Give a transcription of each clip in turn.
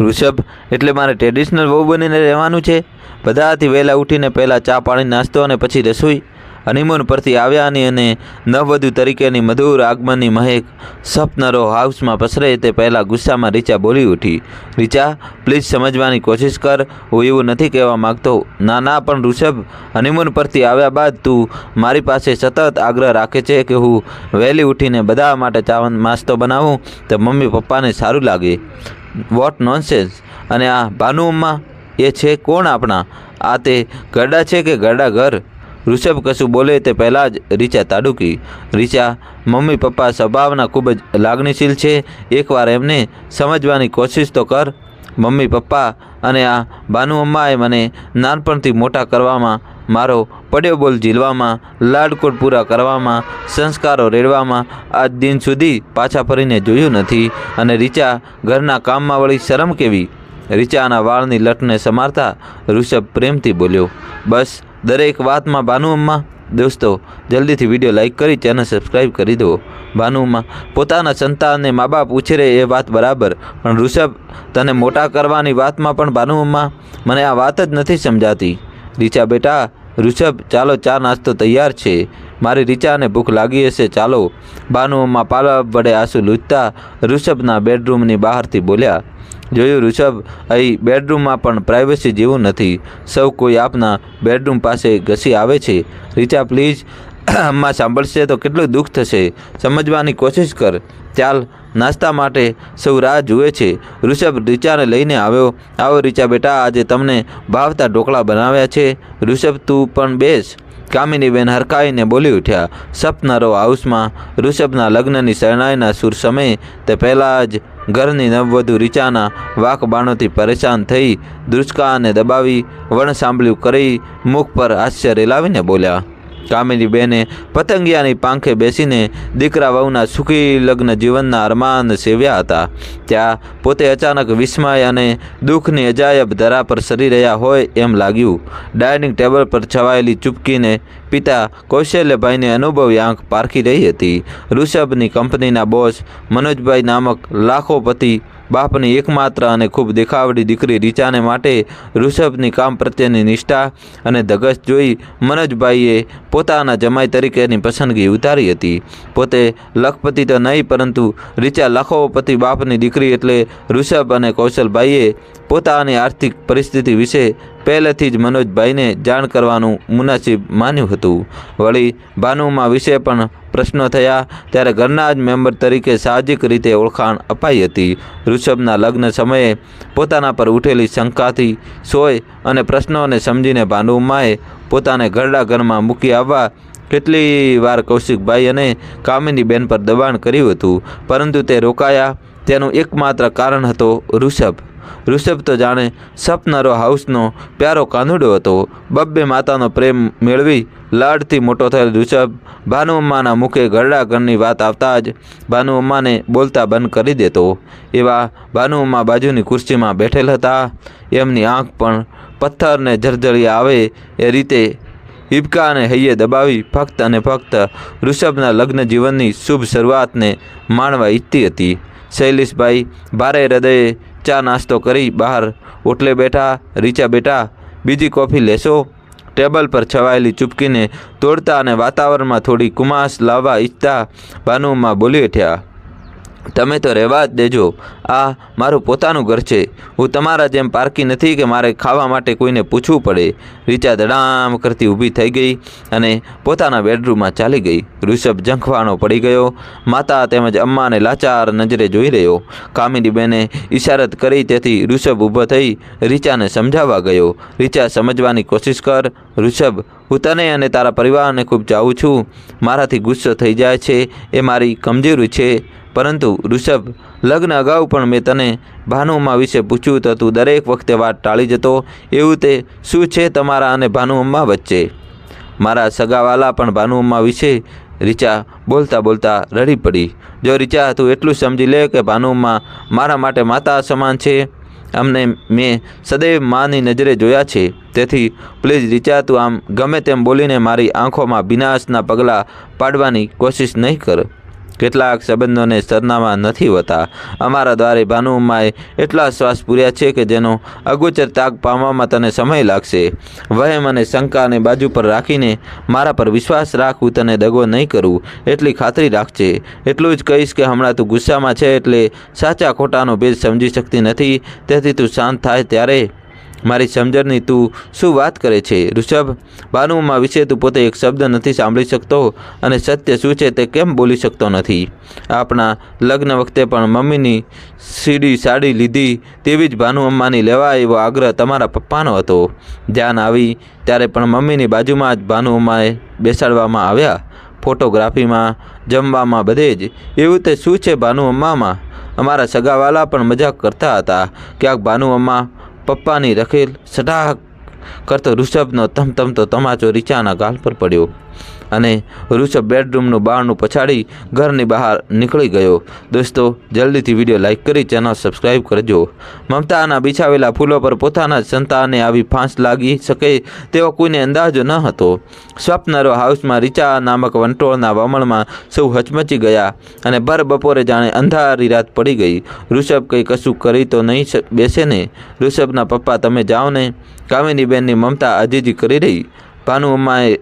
ઋષભ, એટલે મારે ટ્રેડિશનલ વહુ બનીને રહેવાનું છે. બધાથી વહેલા ઉઠીને પહેલાં ચા પાણી, નાસ્તો અને પછી રસોઈ. હનીમૂન પરથી આવ્યાની અને નવવધુ તરીકેની મધુર આગમનની મહેક સપનરો હાઉસમાં પસરે તે પહેલાં ગુસ્સામાં રીચા બોલી ઉઠી. રીચા પ્લીઝ સમજવાની કોશિશ કર. હું એવું નથી કહેવા માગતો. ના ના, પણ ઋષભ હનીમૂન પરથી આવ્યા બાદ તું મારી પાસે સતત આગ્રહ રાખે છે કે હું વહેલી ઉઠીને બધા માટે ચાવન, નાસ્તો બનાવું. તો મમ્મી પપ્પાને સારું લાગે. વોટ નોનસેન્સ અને આ ભાનુઅમ્મા એ છે કોણ આપણા? આ તે ગરડા છે કે ગરડા ઘર? ઋષભ કશું બોલે તે પહેલાં જ રીચા તાડુકી. રીચા, મમ્મી પપ્પા સ્વભાવના ખૂબ જ લાગણીશીલ છે. એકવાર એમને સમજવાની કોશિશ તો કર. મમ્મી પપ્પા અને આ બાનુ અમ્માએ મને નાનપણથી મોટા કરવામાં મારો પડ્યો બોલ ઝીલવામાં, લાડકોટ પૂરા કરવામાં, સંસ્કારો રેડવામાં આજ દિન સુધી પાછા ફરીને જોયું નથી અને રીચા ઘરના કામમાં વળી શરમ કેવી? રીચાના વાળની લટને સમારતા ઋષભ પ્રેમથી બોલ્યો, બસ, દરેક વાતમાં ભાનુઅમ્મા દોસ્તો, જલ્દીથી વીડિયો લાઈક કરી ચેનલ સબસ્ક્રાઈબ કરી દો. ભાનુમાં પોતાના સંતાનને મા બાપ ઉછેરે એ વાત બરાબર, પણ ઋષભ, તને મોટા કરવાની વાતમાં પણ ભાનુઅમ્મા મને આ વાત જ નથી સમજાતી. રીચા બેટા ઋષભ, ચાલો ચા નાસ્તો તૈયાર છે. મારી રીચાને ભૂખ લાગી હશે, ચાલો. ભાનુઅમ્મા પાલવા વડે આંસુ લૂંચતા ઋષભના બેડરૂમની બહારથી બોલ્યા, જોયું ઋષભ, અહીં બેડરૂમમાં પણ પ્રાઇવસી જેવું નથી. સૌ કોઈ આપના બેડરૂમ પાસે ઘસી આવે છે. રીચા પ્લીઝ અમ્મા સાંભળશે તો કેટલું દુઃખ થશે. સમજવાની કોશિશ કર. ચાલ નાસ્તા માટે સૌ રાહ જુએ છે. ઋષભ રીચાને લઈને આવ્યો. આવો રીચા બેટા, આજે તમને ભાવતા ઢોકળા બનાવ્યા છે. ઋષભ, તું પણ બેસ. કામિનીબેન હરખાઈને બોલી ઉઠ્યા. સપનારો હાઉસમાં ઋષભના લગ્નની શરણાઈના સુર સમયે તે પહેલાં જ ઘરની નવવધુ રીચાના વાક બાણોથી પરેશાન થઈ દૃષ્કાને દબાવી વણ સાંભળ્યું કરી, મુખ પર આશ્ચર્ય લાવીને બોલ્યા. કામિની બેને પતંગિયાની પાંખે બેસીને દીકરા વહુના સુખી લગ્ન જીવનના અરમાન સેવ્યા હતા. ત્યાં પોતે અચાનક વિસ્મય અને દુઃખની અજાયબ ધરા પર સરી રહ્યા હોય એમ લાગ્યું. ડાઇનિંગ ટેબલ પર છવાયેલી ચૂપકીને પિતા કૌશલ્યભાઈને અનુભવી આંખ પારખી રહી હતી. ઋષભની કંપનીના બોસ મનોજભાઈ નામક લાખોપતિ બાપની એકમાત્ર અને ખૂબ દેખાવડી દીકરી રીચાને માટે ઋષભની કામ પ્રત્યેની નિષ્ઠા અને ધગશ જોઈ મનોજભાઈએ પોતાના જમાઈ તરીકેની પસંદગી ઉતારી હતી. પોતે લખપતિ તો નહીં, પરંતુ રીચા લખોપતિ બાપની દીકરી એટલે ઋષભ અને કૌશલભાઈએ પોતાની આર્થિક પરિસ્થિતિ વિશે પહેલેથી જ મનોજભાઈને જાણ કરવાનું મુનાસિબ માન્યું હતું. વળી ભાનુમાં વિશે પણ પ્રશ્નો થયા, ત્યારે ઘરના જ મેમ્બર તરીકે સાહજિક રીતે ઓળખાણ અપાઈ હતી. ઋષભના લગ્ન સમયે પોતાના પર ઉઠેલી શંકાથી સોય અને પ્રશ્નોને સમજીને ભાનુમાએ પોતાને ઘરડા ઘરમાં મૂકી આવવા કેટલી વાર કૌશિકભાઈ અને કામિનીબેન પર દબાણ કર્યું હતું. પરંતુ તે રોકાયા. તેનું એકમાત્ર કારણ હતો ઋષભ. ઋષભ તો જાણે સપનારો હાઉસનો પ્યારો કાનુડો હતો. બબ્બે માતાનો પ્રેમ મેળવી લાડથી મોટો થયેલ ઋષભ ભાનુઅમ્માના મુખે ઘરડા ઘરની વાત આવતા જ ભાનુઅમ્માને બોલતા બંધ કરી દેતો. એવા ભાનુઅમ્મા બાજુની ખુરશીમાં બેઠેલ હતા. એમની આંખ પણ પથ્થરને જર્જરી આવે એ રીતે હિબકા અને હૈયે દબાવી ફક્ત અને ફક્ત ઋષભના લગ્ન જીવનની શુભ શરૂઆતને માણવા ઈચ્છતી હતી. શૈલેષભાઈ, ભારે હૃદયે ચા નાસ્તો કરી બહાર ઓટલે બેઠા, રીચા બેટા બીજી કોફી લેશો. ટેબલ પર છવાયેલી ચૂપકીને તોડતા અને વાતાવરણમાં થોડી કુમાશ લાવવા ઈચ્છતા ભાનુમાં બોલી ઉઠ્યા. તમે તો રહેવા જ દેજો. આ મારું પોતાનું ઘર છે. હું તમારા જેમ પારકી નથી કે મારે ખાવા માટે કોઈને પૂછવું પડે. રીચા દડામ કરતી ઊભી થઈ ગઈ અને પોતાના બેડરૂમમાં ચાલી ગઈ. ઋષભ ઝંખવાણો પડી ગયો. માતા તેમજ અમ્માને લાચાર નજરે જોઈ રહ્યો. કામિનીબેને ઇશારત કરી તેથી ઋષભ ઊભો થઈ રીચાને સમજાવવા ગયો. રીચા સમજવાની કોશિશ કર. ઋષભ હું તને અને તારા પરિવારને ખૂબ ચાહું છું. મારાથી ગુસ્સો થઈ જાય છે, એ મારી કમજોરી છે. પરંતુ ઋષભ, લગ્ન અગાઉ પણ મેં તને ભાનુઅમ્મા વિશે પૂછ્યું તો તું દરેક વખતે વાત ટાળી જતો. એવું તે શું છે તમારા અને ભાનુઅમ્મા વચ્ચે? મારા સગાવાલા પણ ભાનુઅમ્મા વિશે રીચા બોલતા બોલતા રડી પડી. જો રીચા તું એટલું સમજી લે કે ભાનુઅમ્મા મારા માટે માતા સમાન છે અમને મેં સદૈવ માની નજરે જોયા છે. તેથી પ્લીઝ રિચા, તું આમ ગમે તેમ બોલીને મારી આંખોમાં વિનાશના પગલાં પાડવાની કોશિશ નહીં કર. કેટલાક સંબંધોને સરનામા નથી હોતા. અમારા દ્વારે ભાનુમાએ એટલા શ્વાસ પૂર્યા છે કે જેનો અગોચર તાગ પામવામાં તને સમય લાગશે. વહેમ અને શંકાને બાજુ પર રાખીને મારા પર વિશ્વાસ રાખવું તને દગો નહીં કરું, એટલી ખાતરી રાખજે. એટલું જ કહીશ કે હમણાં તું ગુસ્સામાં છે એટલે સાચા ખોટાનો ભેદ સમજી શકતી નથી, તેથી તું શાંત થાય ત્યારે મારી સમજણની તું શું વાત કરે છે? ઋષભ ભાનુમાં વિશે તું પોતે એક શબ્દ નથી સાંભળી શકતો અને સત્ય શું છે તે કેમ બોલી શકતો નથી? આપણા લગ્ન વખતે પણ મમ્મીની સીડી સાડી લીધી તેવી જ ભાનુ અમ્માની લેવા એવો આગ્રહ તમારા પપ્પાનો હતો. ધ્યાન આવી ત્યારે પણ મમ્મીની બાજુમાં જ ભાનુ અમ્માએ બેસાડવામાં આવ્યા. ફોટોગ્રાફીમાં, જમવામાં બધે જ. એવું તે શું છે ભાનુ અમ્મામાં? અમારા સગાવાલા પણ મજાક કરતા હતા. ક્યાંક ભાનુ અમ્મા પપ્પાની રખેલ સટાક કરતો ઋષભનો તમતમતો તમાચો રીચાના ગાલ પર પડ્યો. અને ઋષભ બેડરૂમનું બારણું પછાડી ઘરની બહાર નીકળી ગયો. દોસ્તો, જલ્દીથી વીડિયો લાઇક કરી, ચેનલ સબસ્ક્રાઈબ કરજો. મમતાના બિછાવેલા ફૂલો પર પોતાના જ સંતાનને આવી ફાંસ લાગી શકે તેવો કોઈને અંદાજો ન હતો. સ્વપ્નરો હાઉસમાં રીચા નામક વંટોળના વમણમાં સૌ હચમચી ગયા અને ભર બપોરે જાણે અંધારી રાત પડી ગઈ. ઋષભ કંઈ કશું કરી તો નહીં બેસે ને? ઋષભના પપ્પા, તમે જાઓ ને? કામિનીબેનની મમતા અજીજી કરી રહી. ભાનુ અમ્માએ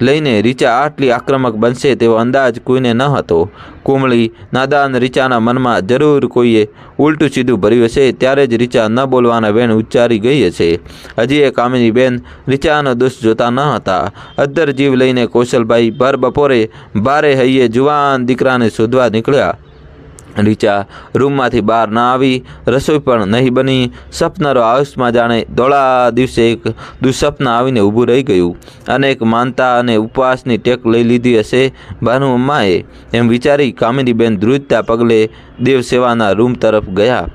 લઈને રીચા આટલી આક્રમક બનશે તેવો અંદાજ કોઈને ન હતો. કુમળી નાદાન રીચાના મનમાં જરૂર કોઈએ ઉલટું સીધું ભર્યું હશે ત્યારે જ રીચા ન બોલવાના બેન ઉચ્ચારી ગઈ હશે. હજી એ કામિની બેન રીચાનો દોષ જોતા ન હતા. અદ્ધર જીવ લઈને કૌશલભાઈ ભર બપોરે ભારે હૈયે જુવાન દીકરાને શોધવા નીકળ્યા. રીચા રૂમમાંથી બહાર ના આવી, રસોઈ પણ નહીં બની. સપનારો આયુષમાં જાણે દોડા દિવસે એક દુઃસ્વપ્ન આવીને ઊભું રહી ગયું. અનેક માનતા અને ઉપવાસની ટેક લઈ લીધી હશે ભાનુ અમ્માએ. એમ વિચારી કામિનીબેન ધ્રુજતા પગલે દેવ સેવાના રૂમ તરફ ગયા.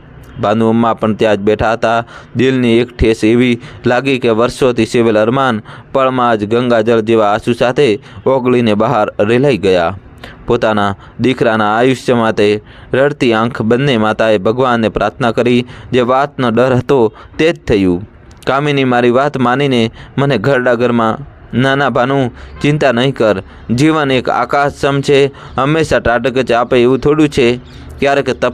ભાનુ અમ્મા પણ ત્યાં જ બેઠા હતા. દિલની એક ઠેસ એવી લાગી કે વર્ષોથી સેવેલ અરમાન, પળમાં જ ગંગાજળ જેવા આંસુ સાથે ઓગળીને બહાર રેલાઈ ગયા. પોતાના દીકરાના આયુષ્ય માટે રડતી આંખ બંને માતાએ ભગવાનને પ્રાર્થના કરી, જે વાતનો ડર હતો તે જ થયું. કામિની મારી વાત માનીને મને ઘરડા ઘરમાં નાના ભાનુ, ચિંતા નહીં કર. જીવન એક આકાશ સમ છે. હંમેશા ટાટક જ આપે એવું થોડું છે. ક્યારેક તપ,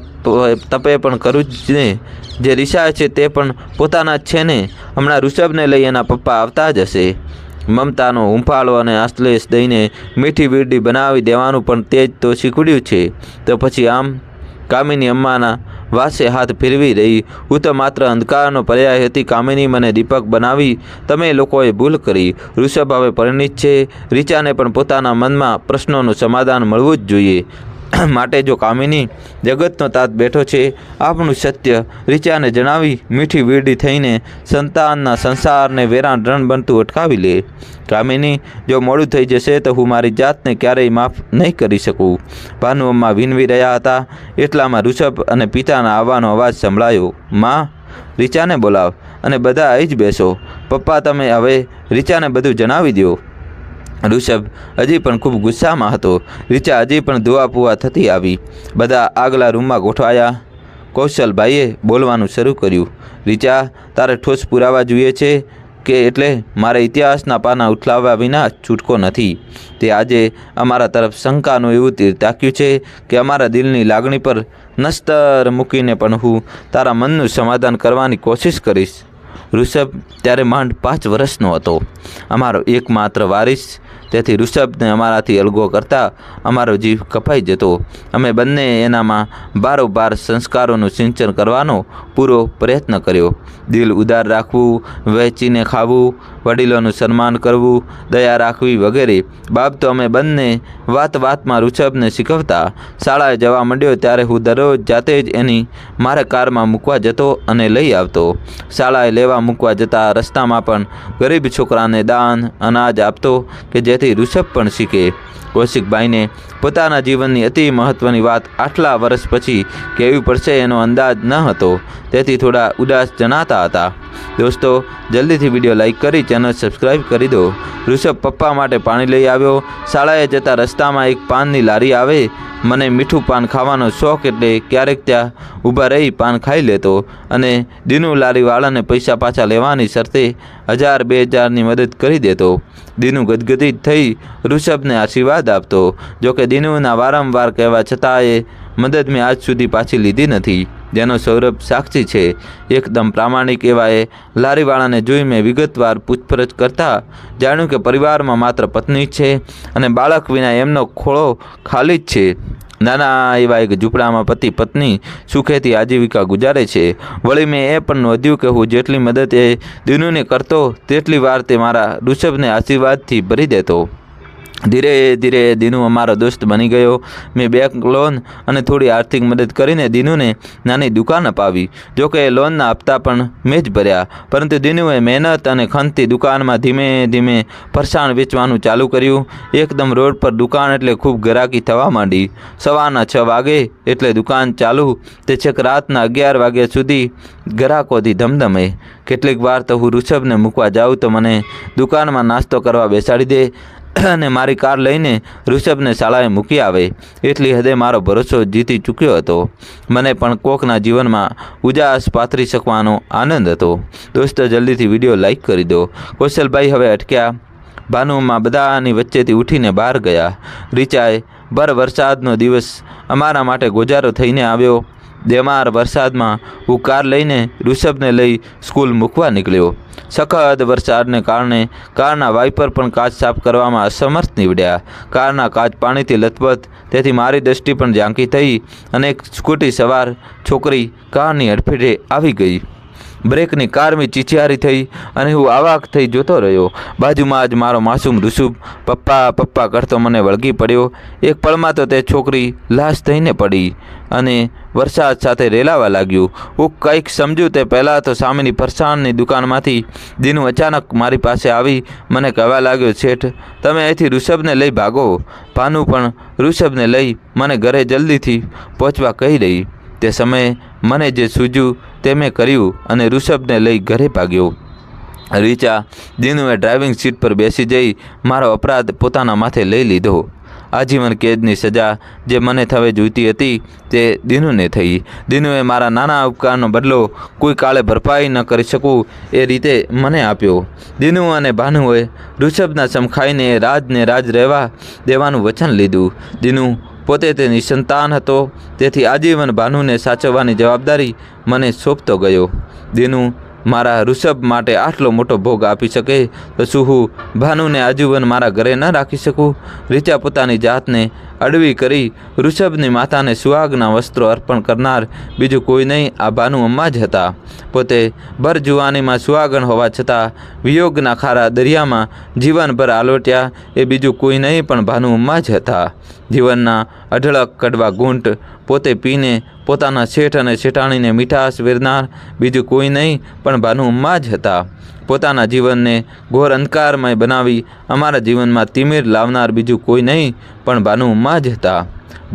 તપે પણ કરું જ ને. જે રિશા છે તે પણ પોતાના જ છે ને. હમણાં ઋષભને લઈ એના પપ્પા આવતા જ હશે. મમતાનો હુંફાળો અને આશ્લેષ દઈને મીઠી વીરડી બનાવી દેવાનું પણ તે જ તો શીખવ્યું છે. તો પછી આમ કામિની અમ્માના વાસે હાથ ફેરવી રહી. હું તો માત્ર અંધકારનો પર્યાય હતી. કામિની મને દીપક બનાવી. તમે લોકોએ ભૂલ કરી. ઋષભ હવે પરિણિત છે. રીચાને પણ પોતાના મનમાં પ્રશ્નોનું સમાધાન મળવું જ જોઈએ. માટે જો કામિની જગતનો તાત બેઠો છે, આપણું સત્ય રીચાને જણાવી મીઠી વીરડી થઈને સંતાનના સંસારને વેરાણ રણ બનતું અટકાવી લે. કામિની, જો મોડું થઈ જશે તો હું મારી જાતને ક્યારેય માફ નહીં કરી શકું. ભાનુ વિનવી રહ્યા હતા, એટલામાં ઋષભ અને પિતાના આવવાનો અવાજ સંભળાયો, માં, રીચાને બોલાવ અને બધા અહીં જ બેસો. પપ્પા, તમે હવે રીચાને બધું જણાવી દો ઋષભ હજી પણ ખૂબ ગુસ્સામાં હતો. રીચા હજી પણ ધોવાપુવા થતી આવી. બધા આગલા રૂમમાં ગોઠવાયા. કૌશલભાઈએ બોલવાનું શરૂ કર્યું. રીચા, તારે ઠોસ પુરાવા જોઈએ છે કે એટલે મારે ઇતિહાસના પાના ઉઠલાવ્યા વિના છૂટકો નથી? તે આજે અમારા તરફ શંકાનું એવું તીર તાક્યું છે કે અમારા દિલની લાગણી પર નસ્તર મૂકીને પણ હું તારા મનનું સમાધાન કરવાની કોશિશ કરીશ. ઋષભ ત્યારે માંડ પાંચ વર્ષનો હતો. અમારો એકમાત્ર વારિસ તેથી ઋષભને અમારાથી અલગો કરતાં અમારો જીવ કપાઈ જતો. અમે બંને એનામાં બારોબાર સંસ્કારોનું સિંચન કરવાનો પૂરો પ્રયત્ન કર્યો. દિલ ઉદાર રાખવું, વહેંચીને ખાવું, વડીલોનું સન્માન કરવું, દયા રાખવી વગેરે બાબતો અમે બંને વાત વાતમાં ઋષભને શીખવતા. શાળાએ જવા માંડ્યો ત્યારે હું દરરોજ જાતે જ એની મારા કારમાં મૂકવા જતો અને લઈ આવતો. શાળાએ લેવા મૂકવા જતા રસ્તામાં પણ ગરીબ છોકરાને દાન, અનાજ આપતો કે જેથી ઋષભ પણ શીખે. કૌશિકભાઈને પોતાના જીવનની અતિ મહત્ત્વની વાત આટલા વર્ષ પછી કહેવી પડશે એનો અંદાજ ન હતો. તેથી થોડા ઉદાસ જણાતા હતા. દોસ્તો, જલ્દીથી વીડિયો લાઇક કરી ચેનલ સબસ્ક્રાઈબ કરી દો. ઋષભ પપ્પા માટે પાણી લઈ આવ્યો. શાળાએ જતા રસ્તામાં એક પાનની લારી આવે મને મીઠું પાન ખાવાનો શોખ એટલે ક્યારેક ત્યાં ઊભા રહી પાન ખાઈ લેતો અને દીનુ લારીવાળાને પૈસા પાછા લેવાની શરતે હજાર બે હજારની મદદ કરી દેતો. દીનુ ગદગદિત થઈ ઋષભને આશીર્વાદ આપતો. જોકે દીનુના વારંવાર કહેવા છતાં એ મદદ મેં આજ સુધી પાછી લીધી નથી. જેનો સૌરભ સાક્ષી છે. એકદમ પ્રામાણિક એવા એ લારીવાળાને જોઈ મેં વિગતવાર પૂછપરછ કરતા જાણ્યું કે પરિવારમાં માત્ર પત્ની છે અને બાળક વિના એમનો ખોળો ખાલી જ છે. નાના એવા એક ઝૂંપડામાં પતિ પત્ની સુખેથી આજીવિકા ગુજારે છે. વળી મેં એ પણ નોંધ્યું કે હું જેટલી મદદ એ દિનુને કરતો, તેટલી વાર તે મારા ઋષભને આશીર્વાદથી ભરી દેતો. ધીરે ધીરે દીનુ અમારો દોસ્ત બની ગયો. મેં બેંક લોન અને થોડી આર્થિક મદદ કરીને દીનુને નાની દુકાન અપાવી. જોકે લોનના હપ્તા પણ મેં જ ભર્યા. પરંતુ દીનુએ મહેનત અને ખંતથી દુકાનમાં ધીમે ધીમે ફરસાણ વેચવાનું ચાલુ કર્યું. એકદમ રોડ પર દુકાન એટલે ખૂબ ગરાકી થવા માંડી. સવારના છ વાગે એટલે દુકાન ચાલુ. તે છેક રાતના અગિયાર વાગ્યા સુધી ગ્રાહકોથી ધમધમે. કેટલીક વાર તો હું ઋષભને મૂકવા જાઉં તો મને દુકાનમાં નાસ્તો કરવા બેસાડી દે. અને મારી કાર લઈને ઋષભને શાળાએ મૂકી આવે, એટલી હદે મારો ભરોસો જીતી ચૂક્યો હતો. મને પણ કોકના જીવનમાં ઉજાસ પાથરી શકવાનો આનંદ હતો. દોસ્તો, જલ્દીથી વીડિયો લાઇક કરી દો. કૌશલભાઈ હવે અટક્યા. ભાનુમાં બધાની વચ્ચેથી ઉઠીને બહાર ગયા. રીચાએ ભર વરસાદનો દિવસ અમારા માટે ગોજારો થઈને આવ્યો. દેમાર વરસાદમાં હું કાર લઈને ઋષભને લઈ સ્કૂલ મૂકવા નીકળ્યો. સખત વરસાદને કારણે કારના વાઇપર પણ કાચ સાફ કરવામાં અસમર્થ નીવડ્યા. કારના કાચ પાણીથી લથપથ તેથી મારી દૃષ્ટિ પણ ઝાંકી થઈ અને એક સ્કૂટી સવાર છોકરી કારની અડફેટે આવી ગઈ. બ્રેકની કારમી ચીચિયારી થઈ અને હું આવાક થઈ જોતો રહ્યો. બાજુમાં જ મારો માસૂમ ઋષુભ, પપ્પા પપ્પા કરતો મને વળગી પડ્યો. એક પળમાં તો તે છોકરી લાશ થઈને પડી અને વરસાદ સાથે રેલાવા લાગ્યું. હું કંઈક સમજ્યું તે પહેલાં તો સામેની ફરસાણની દુકાનમાંથી દીનું અચાનક મારી પાસે આવી. મને કહેવા લાગ્યો, શેઠ, તમે અહીંથી ઋષભને લઈ ભાગો. ભાનુ પણ ઋષભને લઈ મને ઘરે જલ્દીથી પહોંચવા કહી રહી. તે સમયે મને જે સૂજ્યું તે મેં કર્યું અને ઋષભને લઈ ઘરે ભાગ્યો. રીચા દિનુએ ડ્રાઇવિંગ સીટ પર બેસી જઈ મારો અપરાધ પોતાના માથે લઈ લીધો. આજીવન કેદની સજા જે મને થવે જોઈતી હતી તે દિનુને થઈ. દિનુએ મારા નાના ઉપકારનો બદલો કોઈ કાળે ભરપાઈ ન કરી શકું એ રીતે મને આપ્યો. દિનુ અને ભાનુએ ઋષભના ચમખાઈને રાજને રાજ રહેવા દેવાનું વચન લીધું. દીનુ પોતે તેની સંતાન હતો. તેથી આજીવન ભાનુને સાચવવાની જવાબદારી મને સોંપતો ગયો. દીનુ, મારા ઋષભ માટે આટલો મોટો ભોગ આપી શકે તો શું હું ભાનુને આજીવન મારા ઘરે ન રાખી શકું? રીચા પોતાની જાતને અડવી કરી ઋષભની માતાને સુહાગના વસ્ત્રો અર્પણ કરનાર બીજું કોઈ નહીં, આ ભાનુ અમ્મા જ હતા. પોતે ભર જુવાનીમાં સુહાગણ હોવા છતાં વિયોગના ખારા દરિયામાં જીવનભર આલોટ્યા, એ બીજું કોઈ નહીં, પણ ભાનુ અમ્મા જ હતા. જીવનના અઢળક કડવા ગુંટ પોતે પીને પોતાના શેઠ અને શેઠાણીને મીઠાશ વેરનાર બીજું કોઈ નહીં, પણ ભાનુ અમ્મા જ હતા. પોતાના જીવનને ઘોર અંધકારમય બનાવી અમારા જીવનમાં તિમિર લાવનાર બીજું કોઈ નહીં, પણ ભાનુમાં જ હતા.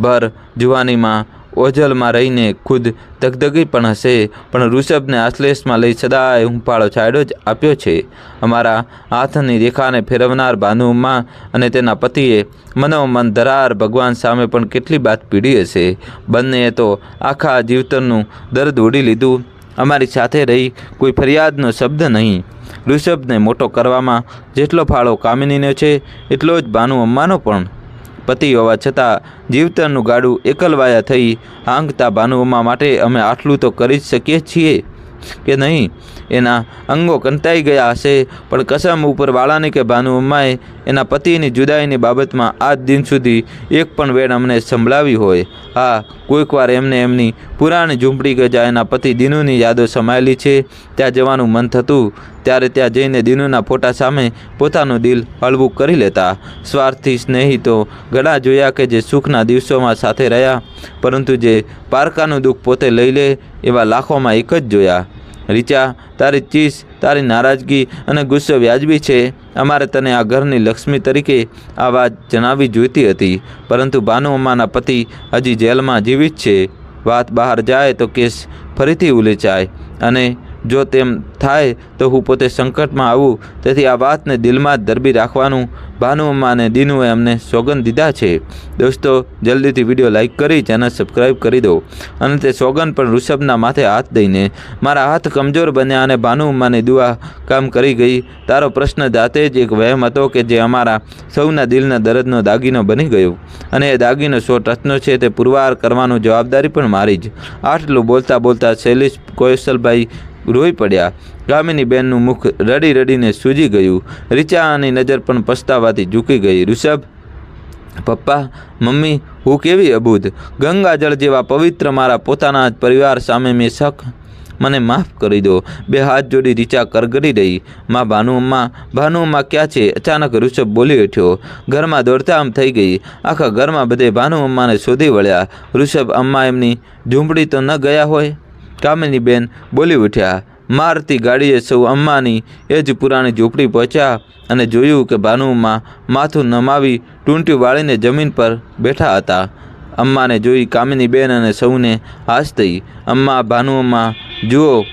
ભર જુવાનીમાં ઓજલમાં રહીને ખુદ ધગધગી પણ હશે, પણ ઋષભને આશ્લેષમાં લઈ સદાય હુંફાળો છાંયડો જ આપ્યો છે. અમારા હાથની રેખાને ફેરવનાર ભાનુમાં અને તેના પતિએ મનોમન ધરાર ભગવાન સામે પણ કેટલી બાત પીડી હશે. બંનેએ તો આખા જીવતરનું દર્દ ઓઢી લીધું. અમારી સાથે રહી કોઈ ફરિયાદનો શબ્દ નહીં. ઋષભને મોટો કરવામાં જેટલો ફાળો કામિનીનો છે, એટલો જ ભાનુ અમ્માનો પણ. પતિ હોવા છતાં જીવતરનું ગાડું એકલવાયા થઈ આંગતા ભાનુઅમ્મા માટે અમે આટલું તો કરી જ શકીએ છીએ કે નહીં? એના અંગો કંતાઈ ગયા હશે, પણ કસમ ઉપર વાળાની કે ભાનુઅમ્માએ એના પતિની જુદાઈની બાબતમાં આજ દિન સુધી એક પણ વેણ અમને સંભળાવી હોય. હા કોઈકવાર એમને એમની પુરાણી ઝૂંપડી ગજા એના પતિ દિનુની યાદો સમાયેલી છે. ત્યાં જવાનું મન થતું, ત્યારે ત્યાં જઈને દિનુના ફોટા સામે પોતાનું દિલ હળવું કરી લેતા. સ્વાર્થી સ્નેહિતો ઘણા જોયા કે જે સુખના દિવસોમાં સાથે રહ્યા, પરંતુ જે પારકાનું દુઃખ પોતે લઈ લે એવા લાખોમાં એક જ જોયા. રીચા, તારી ચીસ, તારી નારાજગી અને ગુસ્સો વ્યાજબી છે. અમારે તને આ ઘરની લક્ષ્મી તરીકે આ વાત જણાવવી જોઈતી હતી, પરંતુ ભાનુ અમાના પતિ હજી જેલમાં જીવિત છે. વાત બહાર જાય તો કેસ ફરીથી ઉલેચાય અને જો તેમ થાય તો હું પોતે સંકટમાં આવું. તેથી આ વાતને દિલમાં દરબી રાખવાનું ભાનુ અમ્મા અને દીનુએ અમને સોગંદ દીધા છે. દોસ્તો, જલ્દીથી વીડિયો લાઇક કરી, ચેનલ સબસ્ક્રાઈબ કરી દો. અને તે સોગંદ પણ ઋષભના માથે હાથ દઈને, મારા હાથ કમજોર બન્યા અને ભાનુ અમ્માની દુઆ કામ કરી ગઈ. તારો પ્રશ્ન જાતે જ એક વહેમ હતો કે જે અમારા સૌના દિલના દર્દનો દાગીનો બની ગયો. અને એ દાગીનો સો ટચનો છે, તે પુરવાર કરવાનું જવાબદારી પણ મારી જ. આટલું બોલતા બોલતા શૈલેષ કૌશલભાઈ રોઈ પડ્યા. ગામિની બેનનું મુખ રડી રડીને સૂજી ગયું. રિચાની નજર પણ પસ્તાવાથી ઝૂકી ગઈ. ઋષભ, પપ્પા, મમ્મી, હું કેવી અબૂધ? ગંગાજળ જેવા પવિત્ર મારા પોતાના જ પરિવાર સામે મેં શક, મને માફ કરી દો. બે હાથ જોડી રીચા કરગડી રહી. માં ભાનુ અમ્મા ભાનુ અમ્મા ક્યાં છે? અચાનક ઋષભ બોલી ઉઠ્યો. ઘરમાં દોડધામ થઈ ગઈ. આખા ઘરમાં બધે ભાનુ, અમ્માને શોધી વળ્યા. ઋષભ, અમ્મા એમની ઝૂંપડી તો ન ગયા હોય? કામિની બેન બોલી ઉઠ્યા, મારતી ગાડીએ સૌ અમ્માની એ જ પુરાણી ઝૂંપડી પહોંચ્યા અને જોયું કે ભાનુમાં માથું નમાવી ટૂંટી વાળીને જમીન પર બેઠા હતા. અમ્માને જોઈ કામિનીબેન અને સૌને હાશ થઈ. અમ્મા ભાનુમાં, જુઓ,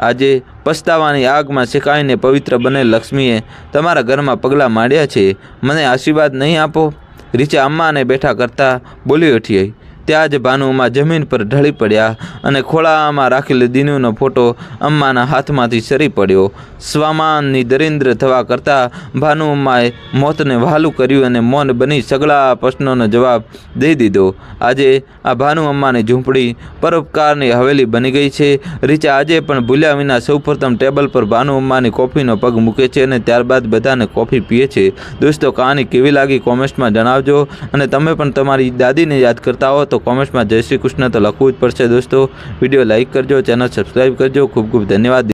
આજે પસ્તાવાની આગમાં શેકાઈને પવિત્ર બનેલ લક્ષ્મીએ તમારા ઘરમાં પગલાં માંડ્યા છે. મને આશીર્વાદ નહીં આપો. રીચા અમ્માને બેઠા કરતા બોલી ઉઠી. ત્યાં જ ભાનુમાં જમીન પર ઢળી પડ્યા અને ખોળામાં રાખેલી દીનુનો ફોટો અમ્માના હાથમાંથી સરી પડ્યો. સ્વામાનની દરિદ્ર થવા કરતાં ભાનુમાએ મોતને વહાલું કર્યું અને મૌન બની સગળા પ્રશ્નોનો જવાબ દઈ દીધો. આજે આ ભાનુ અમ્માની ઝૂંપડી પરોપકારની હવેલી બની ગઈ છે. રીચા આજે પણ ભૂલ્યા વિના સૌપ્રથમ ટેબલ પર ભાનુ અમ્માની કોફીનો પગ મૂકે છે અને ત્યારબાદ બધાને કોફી પીએ છે. દોસ્તો, કહાની કેવી લાગી કોમેન્ટ્સમાં જણાવજો અને તમે પણ તમારી દાદીને યાદ કરતા હો તો કોમેન્ટ્સમાં જય શ્રી કૃષ્ણ તો લખવું જ પડશે દોસ્તો. વીડિયો લાઇક કરજો, ચેનલ સબસ્ક્રાઈબ કરજો. ખૂબ ખૂબ ધન્યવાદ.